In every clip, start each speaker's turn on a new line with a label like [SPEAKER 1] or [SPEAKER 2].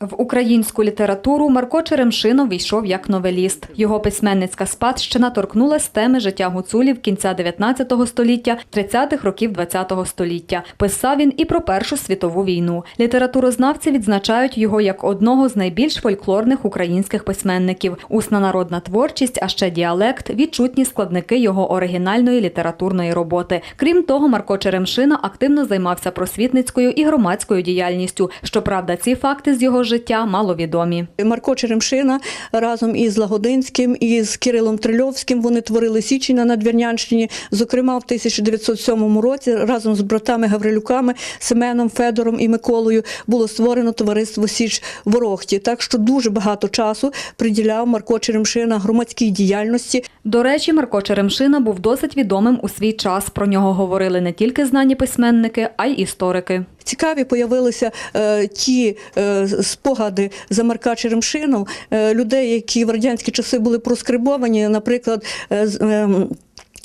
[SPEAKER 1] В українську літературу Марко Черемшинов війшов як новеліст. Його письменницька спадщина торкнулась теми життя гуцулів кінця 19 століття, 30-х років 20 століття. Писав він і про Першу світову війну. Літературознавці відзначають його як одного з найбільш фольклорних українських письменників. Усна народна творчість, а ще діалект, відчутні складники його оригінальної літературної роботи. Крім того, Марко Черемшина активно займався просвітницькою і громадською діяльністю. Щоправда, ці факти з його життя маловідомі.
[SPEAKER 2] Марко Черемшина разом із Лагодинським і з Кирилом Трильовським вони творили Січі на Надвірнянщині. Зокрема, в 1907 році разом з братами Гаврилюками Семеном, Федором і Миколою було створено товариство Січ Ворохті. Так що дуже багато часу приділяв Марко Черемшина громадській діяльності.
[SPEAKER 1] До речі, Марко Черемшина був досить відомим у свій час. Про нього говорили не тільки знані письменники, а й історики.
[SPEAKER 2] Цікаві появилися е, ті е, спогади за Марка Черемшином, е, людей, які в радянські часи були проскрибовані, наприклад, е, ем,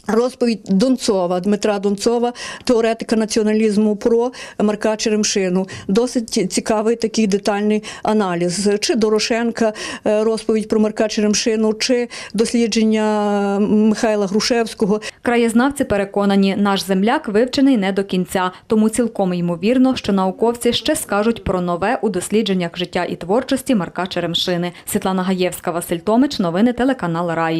[SPEAKER 2] Розповідь Донцова, Дмитра Донцова, теоретика націоналізму про Марка Черемшину. Досить цікавий такий детальний аналіз. Чи Дорошенка е, розповідь про Марка Черемшину, чи дослідження Михайла Грушевського.
[SPEAKER 1] Краєзнавці переконані, наш земляк вивчений не до кінця, тому цілком ймовірно, що науковці ще скажуть про нове у дослідженнях життя і творчості Марка Черемшини. Світлана Гаєвська, Василь Томич, новини телеканал Раї.